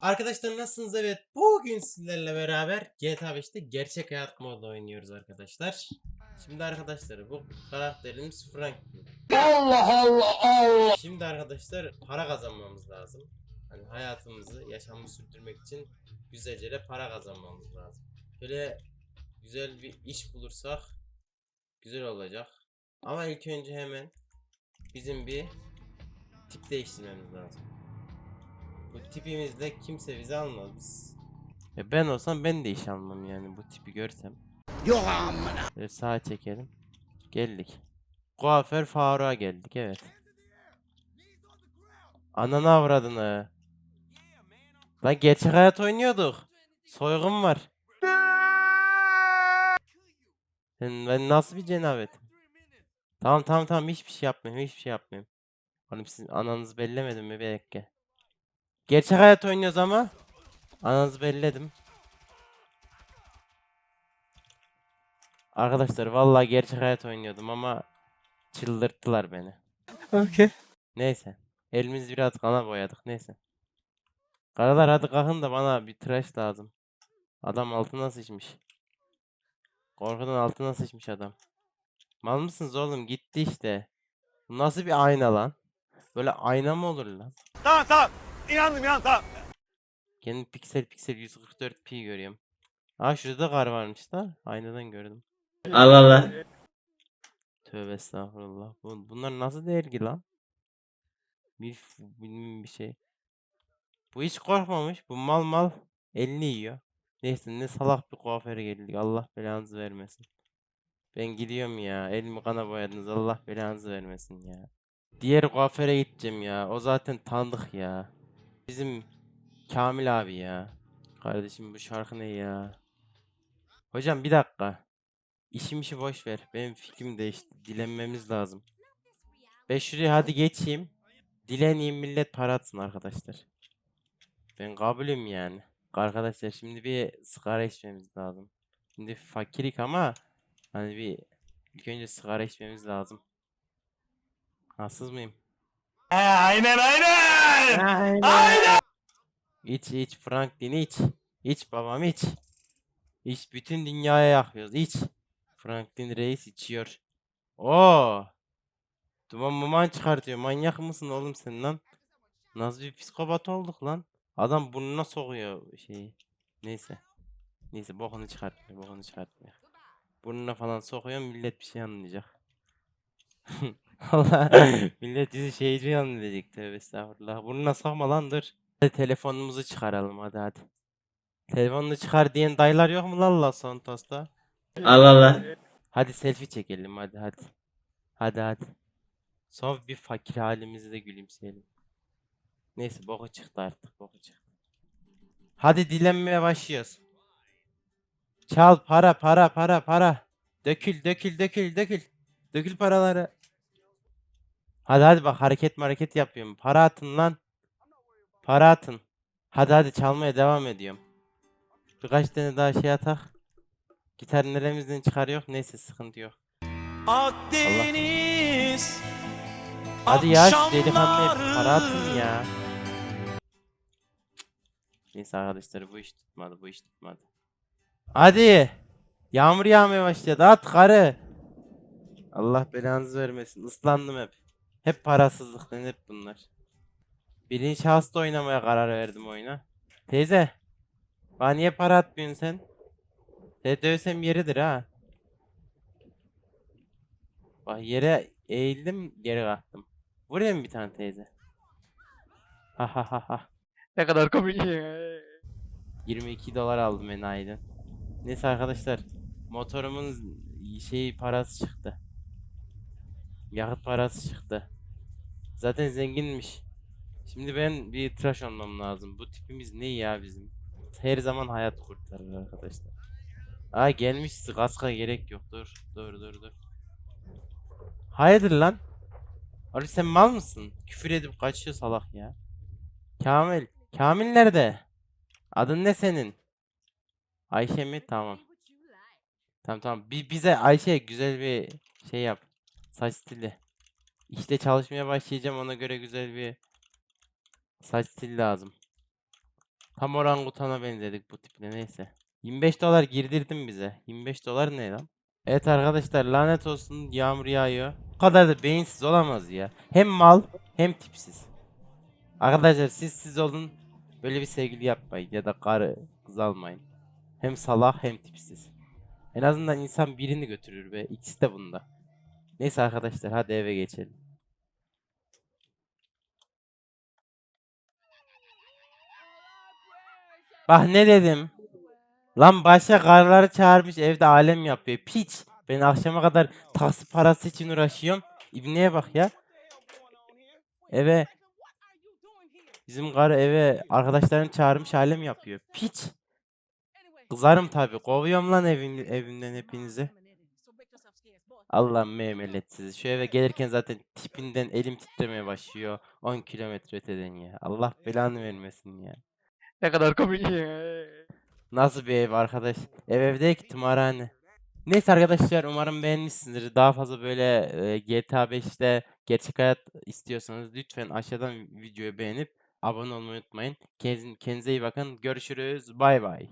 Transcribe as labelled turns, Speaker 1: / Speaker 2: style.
Speaker 1: Arkadaşlar nasılsınız? Evet bugün sizlerle beraber GTA 5'te gerçek hayat modu oynuyoruz arkadaşlar. Şimdi arkadaşlar bu karakterimiz Frank.
Speaker 2: Allah Allah Allah.
Speaker 1: Şimdi arkadaşlar para kazanmamız lazım. Hani hayatımızı, yaşamımızı sürdürmek için güzelce de para kazanmamız lazım. Böyle güzel bir iş bulursak güzel olacak. Ama ilk önce hemen bizim bir tip değiştirmemiz lazım. Bu tipimizle kimse bizi almaz. Biz- Ya ben olsam ben de iş almam yani bu tipi görsem.
Speaker 2: Yok amına.
Speaker 1: Böyle sağa çekelim. Geldik. Kuaför Faruk'a geldik evet. Ananı avradını. Lan gerçek hayat oynuyorduk. Soygun var. Ben, ben nasıl bir cenabetim? Tamam tamam tamam hiçbir şey yapmıyorum hiçbir şey yapmıyorum. Oğlum siz ananızı bellemedim mi bir dakika. Gerçek hayat oynuyoruz ama. Ananızı belledim. Arkadaşlar vallahi gerçek hayat oynuyordum ama çıldırttılar beni.
Speaker 2: Okey.
Speaker 1: Neyse. Elimiz biraz kana boyadık neyse. Karalar hadi kalkın da bana bir tıraş lazım. Adam altına sıçmış. Korkudan altına sıçmış adam. Mal mısınız oğlum gitti işte. Bu nasıl bir ayna lan? Böyle ayna mı olur lan?
Speaker 2: Tamam tamam. İnandım inandım tamam.
Speaker 1: Kendim piksel piksel 144p görüyorum. Aa şurada da kar varmış da. Aynadan gördüm.
Speaker 3: Allah Allah.
Speaker 1: Tövbe estağfurullah. Bu, bunlar nasıl dergi lan? Bir bilmem bir şey. Bu hiç korkmamış. Bu mal mal elini yiyor. Neyse ne salak bir kuaföre geldik. Allah belanızı vermesin. Ben gidiyorum ya. Elimi kana boyadınız. Allah belanızı vermesin ya. Diğer kuaföre gideceğim ya. O zaten tanıdık ya. Bizim Kamil abi ya. Kardeşim bu şarkı ne ya? Hocam bir dakika. İşim işi boş ver. Benim fikrim değişti. Dilenmemiz lazım. Ben şuraya hadi geçeyim. Dileneyim millet para atsın arkadaşlar. Ben kabulüm yani. Arkadaşlar şimdi bir sigara içmemiz lazım. Şimdi fakirlik ama hani bir ilk önce sigara içmemiz lazım. Haksız mıyım?
Speaker 2: He, aynen aynen. Aynen.
Speaker 1: İç iç Franklin iç. İç babam iç. İç bütün dünyaya yakıyoruz iç. Franklin reis içiyor. Oo. Duman muman çıkartıyor. Manyak mısın oğlum sen lan? Nasıl bir psikopat olduk lan? Adam burnuna sokuyor şeyi. Neyse. Neyse bokunu çıkartmıyor. Bokunu çıkartmıyor. Burnuna falan sokuyor millet bir şey anlayacak. Allah millet bizi şeyci anlayacak tövbe estağfurullah. Lan dur. Hadi telefonumuzu çıkaralım hadi hadi. Telefonunu çıkar diyen dayılar yok mu lan La Santos'ta?
Speaker 3: Allah Allah.
Speaker 1: Hadi selfie çekelim hadi hadi. Hadi hadi. Son bir fakir halimizi de gülümseyelim. Neyse boku çıktı artık boku çıktı. Hadi dilenmeye başlıyoruz. Çal para para para para. Dökül dökül dökül dökül. Dökül paraları. Hadi hadi bak hareket hareket yapıyorum. Para atın lan. Para atın. Hadi hadi çalmaya devam ediyorum. Birkaç tane daha şey atak. Gitar neremizden çıkarıyor? Neyse sıkıntı yok.
Speaker 2: Akdeniz.
Speaker 1: Hadi ya şu delikanlıya bir para atın ya. Neyse arkadaşlar bu iş tutmadı bu iş tutmadı. Hadi. Yağmur yağmaya başladı at karı. Allah belanızı vermesin. Islandım hep. Hep parasızlıktan hep bunlar. Birinci şahısta oynamaya karar verdim oyuna. Teyze. Bana niye para atmıyorsun sen? Seni dövsem yeridir ha. Bak yere eğildim geri kalktım. Vurayım mı bir tane teyze? Ha ha ha ha.
Speaker 4: Ne kadar komik.
Speaker 1: 22 dolar aldım enayiden. Neyse arkadaşlar. Motorumun şey parası çıktı. Yakıt parası çıktı. Zaten zenginmiş. Şimdi ben bir tıraş olmam lazım. Bu tipimiz ne ya bizim? Her zaman hayat kurtarır arkadaşlar. Aa gelmiş kaska gerek yok. Dur dur dur dur. Hayırdır lan? Abi sen mal mısın? Küfür edip kaçıyor salak ya. Kamil. Kamil nerede? Adın ne senin? Ayşe mi? Tamam. Tamam tamam. Bi- bize Ayşe güzel bir şey yap. Saç stili. İşte çalışmaya başlayacağım ona göre güzel bir saç stili lazım. Tam orangutana benzedik bu tiple neyse. 25 dolar girdirdin bize. 25 dolar ne lan? Evet arkadaşlar lanet olsun yağmur yağıyor. Bu kadar da beyinsiz olamaz ya. Hem mal hem tipsiz. Arkadaşlar siz siz olun. Böyle bir sevgili yapmayın ya da karı kız almayın. Hem salak hem tipsiz. En azından insan birini götürür be. İkisi de bunda. Neyse arkadaşlar hadi eve geçelim. Bak ne dedim. Lan başka karıları çağırmış evde alem yapıyor. Piç. Ben akşama kadar taksi parası için uğraşıyorum. İbneye bak ya. Eve bizim karı eve arkadaşlarını çağırmış alem yapıyor. Piç. Kızarım tabi. Kovuyorum lan evin, evimden hepinizi. Allah'ım meymelet sizi. Şu eve gelirken zaten tipinden elim titremeye başlıyor. 10 kilometre öteden ya. Allah belanı vermesin ya.
Speaker 2: Ne kadar komik ya.
Speaker 1: Nasıl bir ev arkadaş? Ev ev değil ki tımarhane. Neyse arkadaşlar umarım beğenmişsinizdir. Daha fazla böyle e, GTA 5'te gerçek hayat istiyorsanız lütfen aşağıdan videoyu beğenip abone olmayı unutmayın. Kendinize iyi bakın. Görüşürüz. Bay bay.